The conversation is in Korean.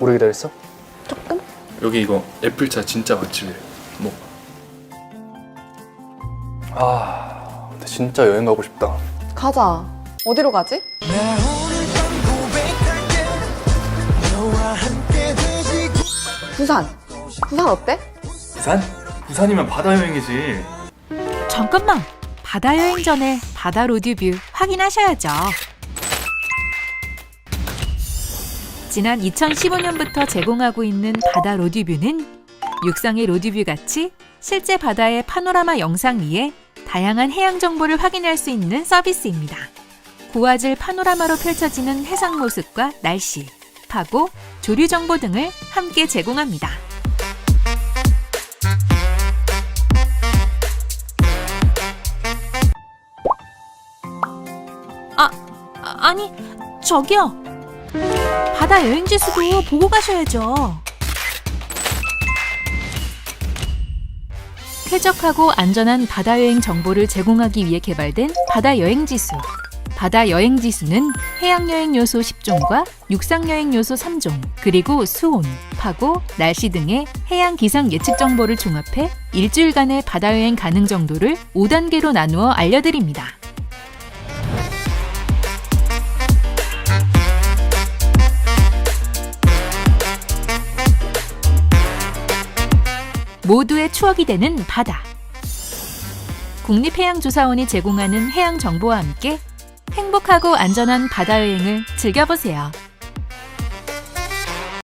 오래 기다렸어? 조금? 여기 이거 애플차 진짜 맛집이래. 뭐? 아, 근데 진짜 여행 가고 싶다. 가자. 어디로 가지? 부산. 부산 어때? 부산? 부산이면 바다 여행이지. 잠깐만. 바다 여행 전에 바다 로드뷰 확인하셔야죠. 지난 2015년부터 제공하고 있는 바다 로드뷰는 육상의 로드뷰 같이 실제 바다의 파노라마 영상 위에 다양한 해양 정보를 확인할 수 있는 서비스입니다. 고화질 파노라마로 펼쳐지는 해상 모습과 날씨, 파고, 조류 정보 등을 함께 제공합니다. 아, 아, 아니, 저기요. 바다 여행지 수도 보고 가셔야죠. 쾌적하고 안전한 바다 여행 정보를 제공하기 위해 개발된 바다 여행 지수. 바다 여행 지수는 해양 여행 요소 10종과 육상 여행 요소 3종, 그리고 수온, 파고, 날씨 등의 해양 기상 예측 정보를 종합해 일주일간의 바다 여행 가능 정도를 5단계로 나누어 알려드립니다. 모두의 추억이 되는 바다. 국립해양조사원이 제공하는 해양 정보와 함께 행복하고 안전한 바다 여행을 즐겨보세요.